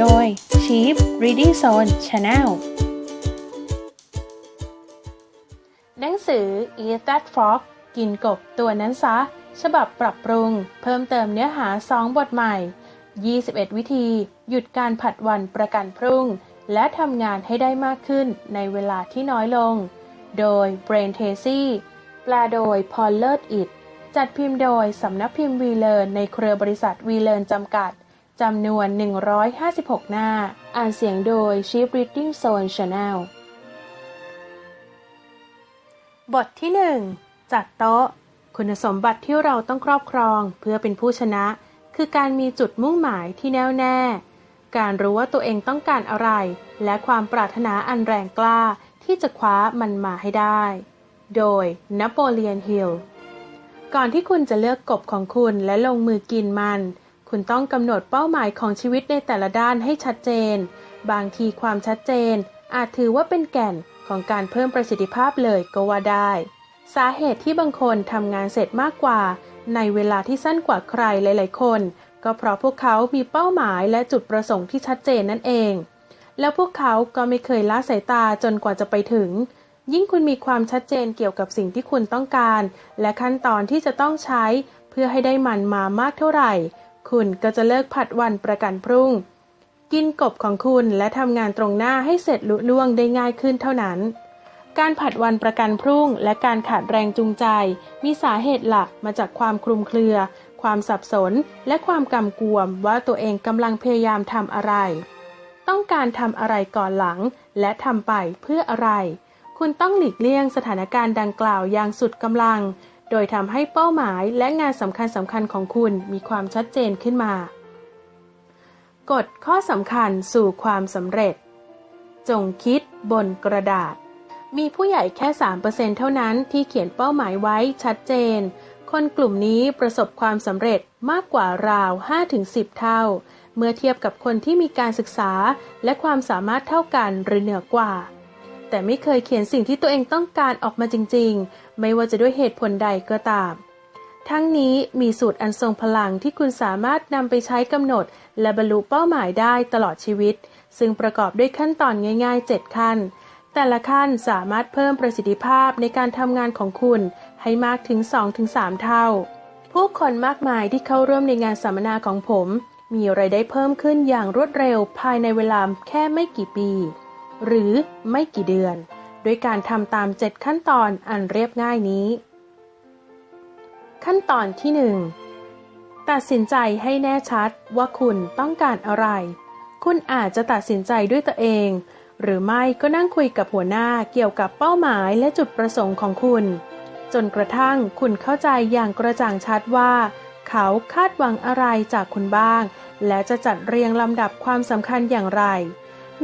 โดย Chief Reading Zone Channel หนังสือ Eat That Frog กินกบตัวนั้นซะ ฉบับปรับปรุง เพิ่มเติมเนื้อหา 2 บทใหม่ 21 วิธี หยุดการผัดวันประกันพรุ่ง และทำงานให้ได้มากขึ้นในเวลาที่น้อยลง โดย Brain t a c y แปลโดย พอลเลิศอิดจัดพิมพ์โดยสำนักพิมพ์วีเลนในเครือบริษัทวีเลนจำกัด จำนวน 156 หน้า อ่านเสียงโดย Chief Reading Zone Channel บทที่ 1 จัดโต๊ะ คุณสมบัติที่เราต้องครอบครองเพื่อเป็นผู้ชนะ คือการมีจุดมุ่งหมายที่แน่วแน่ การรู้ว่าตัวเองต้องการอะไร และความปรารถนาอันแรงกล้าที่จะคว้ามันมาให้ได้ โดยนโปเลียนฮิลก่อนที่คุณจะเลือกกบของคุณและลงมือกินมัน คุณต้องกำหนดเป้าหมายของชีวิตในแต่ละด้านให้ชัดเจน บางทีความชัดเจน อาจถือว่าเป็นแก่นของการเพิ่มประสิทธิภาพเลยก็ว่าได้ สาเหตุที่บางคนทำงานเสร็จมากกว่า ในเวลาที่สั้นกว่าใครหลาย ๆ คน ก็เพราะพวกเขามีเป้าหมายและจุดประสงค์ที่ชัดเจนนั่นเอง แล้วพวกเขาก็ไม่เคยละสายตาจนกว่าจะไปถึง ยิ่งคุณมีความชัดเจนเกี่ยวกับสิ่งที่คุณต้องการ และขั้นตอนที่จะต้องใช้เพื่อให้ได้มันมามากเท่าไหร่ คุณก็จะเลิกผัดวันประกันพรุ่ง กินกบของคุณและทำงานตรงหน้าให้เสร็จลุล่วงได้ง่ายขึ้นเท่านั้น การผัดวันประกันพรุ่ง และการขาดแรงจูงใจ มีสาเหตุหลักมาจากความคลุมเครือ ความสับสน และความกำกวมว่าตัวเองกำลังพยายามทำอะไร ต้องการทำอะไรก่อนหลัง และทำไปเพื่ออะไร คุณต้องหลีกเลี่ยงสถานการณ์ดังกล่าวอย่างสุดกำลัง โดยทำให้เป้าหมายและงานสำคัญสำคัญของคุณมีความชัดเจนขึ้นมา กฎข้อสำคัญสู่ความสำเร็จ จงคิดบนกระดาษ มีผู้ใหญ่แค่ 3%เท่านั้นที่เขียนเป้าหมายไว้ชัดเจน คนกลุ่มนี้ประสบความสำเร็จมากกว่าราว 5-10 เท่า เมื่อเทียบกับคนที่มีการศึกษาและความสามารถเท่ากันหรือเหนือกว่าแต่ไม่เคยเขียนสิ่งที่ตัวเองต้องการออกมาจริง ไม่ว่าจะด้วยเหตุผลใดก็ตาม ทั้งนี้มีสูตรอันทรงพลังที่คุณสามารถนำไปใช้กำหนด และบรรลุเป้าหมายได้ตลอดชีวิต ซึ่งประกอบด้วยขั้นตอนง่าย ๆ 7 ขั้น แต่ละขั้นสามารถเพิ่มประสิทธิภาพในการทำงานของคุณให้มากถึง 2-3 เท่า ผู้คนมากมายที่เข้าร่วมในงานสัมมนาของผม มีไรายได้เพิ่มขึ้นอย่างรวดเร็วภายในเวลาแค่ไม่กี่ปี หรือไม่กี่เดือน ด้วยการทำตาม 7 ขั้นตอนอันเรียบง่ายนี้ ขั้นตอนที่ 1 ตัดสินใจให้แน่ชัดว่าคุณต้องการอะไร คุณอาจจะตัดสินใจด้วยตัวเอง หรือไม่ก็นั่งคุยกับหัวหน้าเกี่ยวกับเป้าหมายและจุดประสงค์ของคุณ จนกระทั่งคุณเข้าใจอย่างกระจ่างชัดว่า เขาคาดหวังอะไรจากคุณบ้าง และจะจัดเรียงลำดับความสำคัญอย่างไร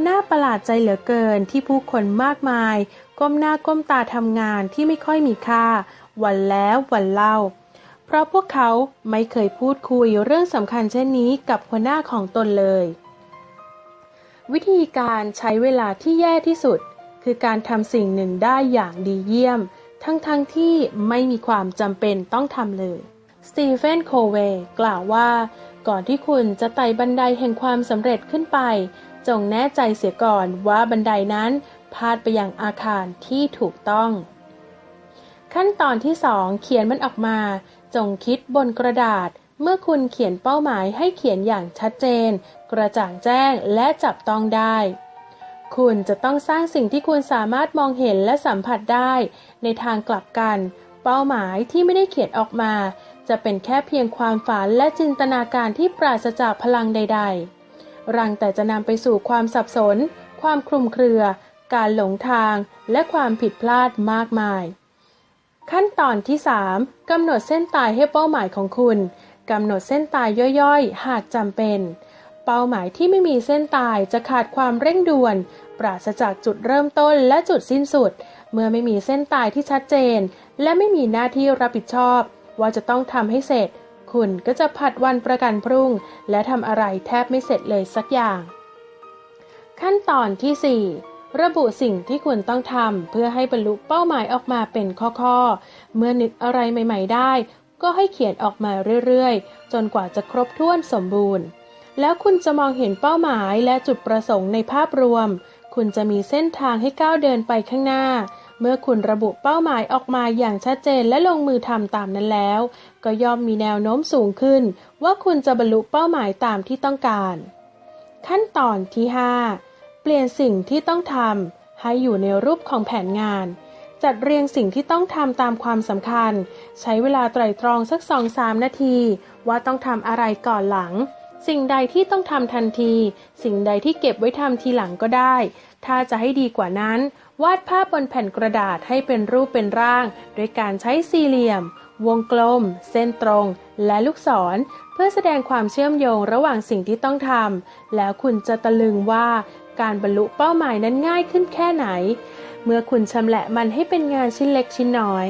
น่าประหลาดใจเหลือเกินที่ผู้คนมากมาย ก้มหน้าก้มตาทำงานที่ไม่ค่อยมีค่า วันแล้ววันเล่า เพราะพวกเขาไม่เคยพูดคุยเรื่องสำคัญเช่นนี้กับหัวหน้าของตนเลย วิธีการใช้เวลาที่แย่ที่สุด คือการทำสิ่งหนึ่งได้อย่างดีเยี่ยม ทั้งๆทที่ไม่มีความจำเป็นต้องทำเลยสตีเฟนโคเวกล่าวว่า ก่อนที่คุณจะไต่บันไดแห่งความสำเร็จขึ้นไป จงแน่ใจเสียก่อนว่าบันไดนั้นพาดไปยังอาคารที่ถูกต้อง ขั้นตอนที่ 2 เขียนมันออกมา จงคิดบนกระดาษ เมื่อคุณเขียนเป้าหมายให้เขียนอย่างชัดเจน กระจ่างแจ้งและจับต้องได้ คุณจะต้องสร้างสิ่งที่คุณสามารถมองเห็นและสัมผัสได้ ในทางกลับกัน เป้าหมายที่ไม่ได้เขียนออกมา จะเป็นแค่เพียงความฝันและจินตนาการที่ปราศจากพลังใด ๆ รังแต่จะนำไปสู่ความสับสน ความคลุมเครือ การหลงทาง และความผิดพลาดมากมาย ขั้นตอนที่ 3กำหนดเส้นตายให้เป้าหมายของคุณกำหนดเส้นตายย่อยๆ หากจำเป็น เป้าหมายที่ไม่มีเส้นตายจะขาดความเร่งด่วน ปราศจากจุดเริ่มต้นและจุดสิ้นสุด เมื่อไม่มีเส้นตายที่ชัดเจน และไม่มีหน้าที่รับผิดชอบ ว่าจะต้องทำให้เสร็จ คุณก็จะผัดวันประกันพรุ่ง และทำอะไรแทบไม่เสร็จเลยสักอย่าง ขั้นตอนที่ 4 ระบุสิ่งที่คุณต้องทำเพื่อให้บรรลุเป้าหมายออกมาเป็นข้อๆ เมื่อนึกอะไรใหม่ ๆ ได้ ก็ให้เขียนออกมาเรื่อยๆ จนกว่าจะครบถ้วนสมบูรณ์ แล้วคุณจะมองเห็นเป้าหมายและจุดประสงค์ในภาพรวม คุณจะมีเส้นทางให้ก้าวเดินไปข้างหน้า เมื่อคุณระบุเป้าหมายออกมาอย่างชัดเจนและลงมือทำตามนั้นแล้ว ก็ย่อมมีแนวโน้มสูงขึ้น ว่าคุณจะบรรลุเป้าหมายตามที่ต้องการ ขั้นตอนที่ 5 เปลี่ยนสิ่งที่ต้องทำให้อยู่ในรูปของแผนงาน จัดเรียงสิ่งที่ต้องทำตามความสำคัญ ใช้เวลาไตร่ตรองสัก 2-3 นาที ว่าต้องทำอะไรก่อนหลัง สิ่งใดที่ต้องทำทันที สิ่งใดที่เก็บไว้ทำทีหลังก็ได้ ถ้าจะให้ดีกว่านั้น วาดภาพบนแผ่นกระดาษให้เป็นรูปเป็นร่าง โดยการใช้สี่เหลี่ยม วงกลม เส้นตรง และลูกศร เพื่อแสดงความเชื่อมโยงระหว่างสิ่งที่ต้องทำแล้วคุณจะตะลึงว่าการบรรลุเป้าหมายนั้นง่ายขึ้นแค่ไหน เมื่อคุณชำละมันให้เป็นงานชิ้นเล็กชิ้นน้อย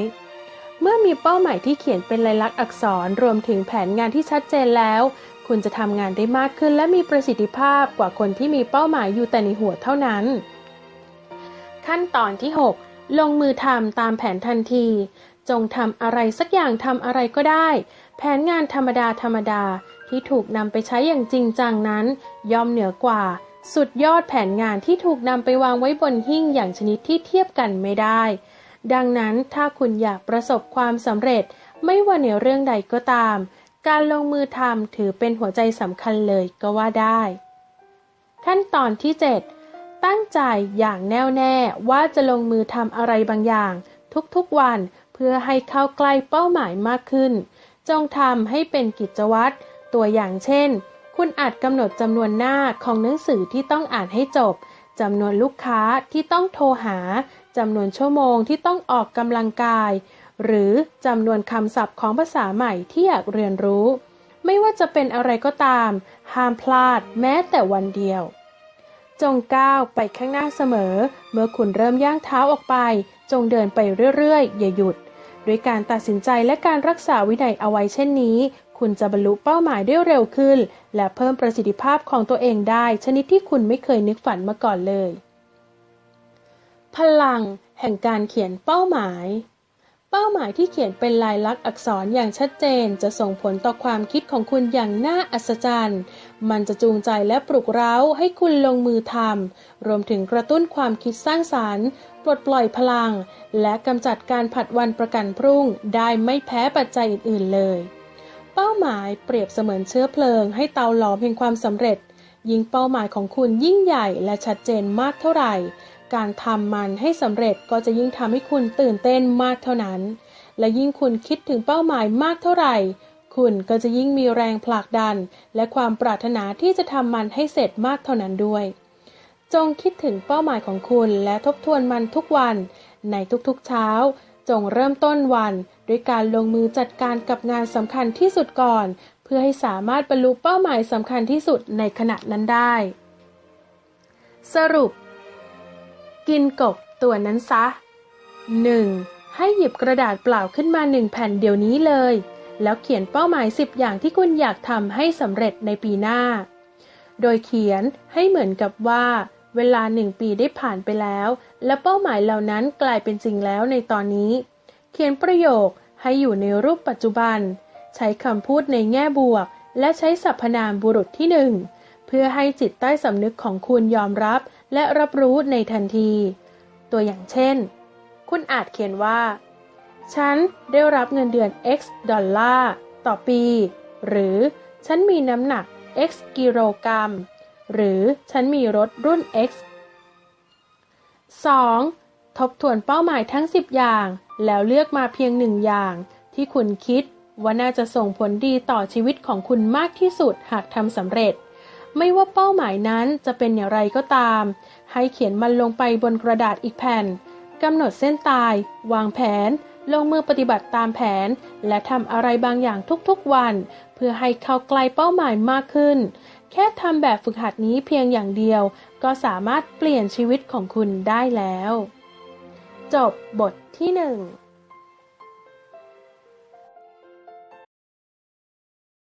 เมื่อมีเป้าหมายที่เขียนเป็นลายลักษณ์อักษรรวมถึงแผนงานที่ชัดเจนแล้ว คุณจะทำงานได้มากขึ้นและมีประสิทธิภาพกว่าคนที่มีเป้าหมายอยู่แต่ในหัวเท่านั้น ขั้นตอนที่ 6 ลงมือทำตามแผนทันที จงทำอะไรสักอย่างทำอะไรก็ได้ แผนงานธรรมดาธรรมดาที่ถูกนำไปใช้อย่างจริงจังนั้น ย่อมเหนือกว่า สุดยอดแผนงานที่ถูกนำไปวางไว้บนหิ้งอย่างชนิดที่เทียบกันไม่ได้ ดังนั้นถ้าคุณอยากประสบความสำเร็จไม่ว่าในเรื่องใดก็ตาม การลงมือทำถือเป็นหัวใจสำคัญเลยก็ว่าได้ ขั้นตอนที่ 7 ตั้งใจอย่างแน่วแน่ว่าจะลงมือทำอะไรบางอย่าง ทุกๆวันเพื่อให้เข้าใกล้เป้าหมายมากขึ้น จงทำให้เป็นกิจวัตรตัวอย่างเช่น คุณอาจกำหนดจำนวนหน้าของหนังสือที่ต้องอ่านให้จบจำนวนลูกค้าที่ต้องโทรหาจำนวนชั่วโมงที่ต้องออกกำลังกาย หรือจำนวนคำศัพท์ของภาษาใหม่ที่อยากเรียนรู้ ไม่ว่าจะเป็นอะไรก็ตาม ห้ามพลาดแม้แต่วันเดียว จงก้าวไปข้างหน้าเสมอ เมื่อคุณเริ่มย่างเท้าออกไป จงเดินไปเรื่อยๆ อย่าหยุด ด้วยการตัดสินใจและการรักษาวินัยเอาไว้เช่นนี้ คุณจะบรรลุเป้าหมายได้เร็วขึ้น และเพิ่มประสิทธิภาพของตัวเองได้ ชนิดที่คุณไม่เคยนึกฝันมาก่อนเลย พลัง แห่งการเขียนเป้าหมาย เป้าหมายที่เขียนเป็นลายลักษณ์อักษรอย่างชัดเจน จะส่งผลต่อความคิดของคุณอย่างน่าอัศจรรย์ มันจะจูงใจและปลุกเร้าให้คุณลงมือทำ รวมถึงกระตุ้นความคิดสร้างสารรค์ ปลดปล่อยพลัง และกำจัดการผัดวันประกันพรุ่ง ได้ไม่แพ้ปัจจัยอื่น ๆ เลย เป้าหมายเปรียบเสมือนเชื้อเพลิง ให้เตาหลอมแห่งความสำเร็จ ยิ่งเป้าหมายของคุณยิ่งใหญ่และชัดเจนมากเท่าไหร่ การทำมันให้สำเร็จก็จะยิ่งทำให้คุณตื่นเต้นมากเท่านั้น และยิ่งคุณคิดถึงเป้าหมายมากเท่าไหร่ คุณก็จะยิ่งมีแรงผลักดัน และความปรารถนาที่จะทำมันให้เสร็จมากเท่านั้นด้วย จงคิดถึงเป้าหมายของคุณและทบทวนมันทุกวัน ในทุกๆเช้า จงเริ่มต้นวัน ด้วยการลงมือจัดการกับงานสำคัญที่สุดก่อน เพื่อให้สามารถบรรลุเป้าหมายสำคัญที่สุดในขณะนั้นได้ สรุป กินกบตัวนั้นซะ 1. ให้หยิบกระดาษเปล่าขึ้นมาหนึ่งแผ่นเดี๋ยวนี้เลย แล้วเขียนเป้าหมาย 10 อย่างที่คุณอยากทำให้สำเร็จในปีหน้า โดยเขียนให้เหมือนกับว่า เวลาหนึ่งปีได้ผ่านไปแล้ว และเป้าหมายเหล่านั้นกลายเป็นจริงแล้วในตอนนี้ เขียนประโยคให้อยู่ในรูปปัจจุบัน ใช้คำพูดในแง่บวก และใช้สรรพนามบุรุษที่หนึ่งเพื่อให้จิตใต้สำนึกของคุณยอมรับ และรับรู้ในทันที ตัวอย่างเช่น คุณอาจเขียนว่า ฉันได้รับเงินเดือน x ดอลลาร์ต่อปี หรือฉันมีน้ำหนัก x กิโลกรัม หรือฉันมีรถรุ่น x 2. ทบทวนเป้าหมายทั้ง 10 อย่าง แล้วเลือกมาเพียงหนึ่งอย่าง ที่คุณคิดว่าน่าจะส่งผลดีต่อชีวิตของคุณมากที่สุดหากทำสำเร็จ ไม่ว่าเป้าหมายนั้นจะเป็นอย่างไรก็ตาม ให้เขียนมันลงไปบนกระดาษอีกแผ่นกำหนดเส้นตาย วางแผน ลงมือปฏิบัติตามแผน และทำอะไรบางอย่างทุกๆวัน เพื่อให้เข้าใกล้เป้าหมายมากขึ้น แค่ทำแบบฝึกหัดนี้เพียงอย่างเดียว ก็สามารถเปลี่ยนชีวิตของคุณได้แล้ว จบบทที่หนึ่ง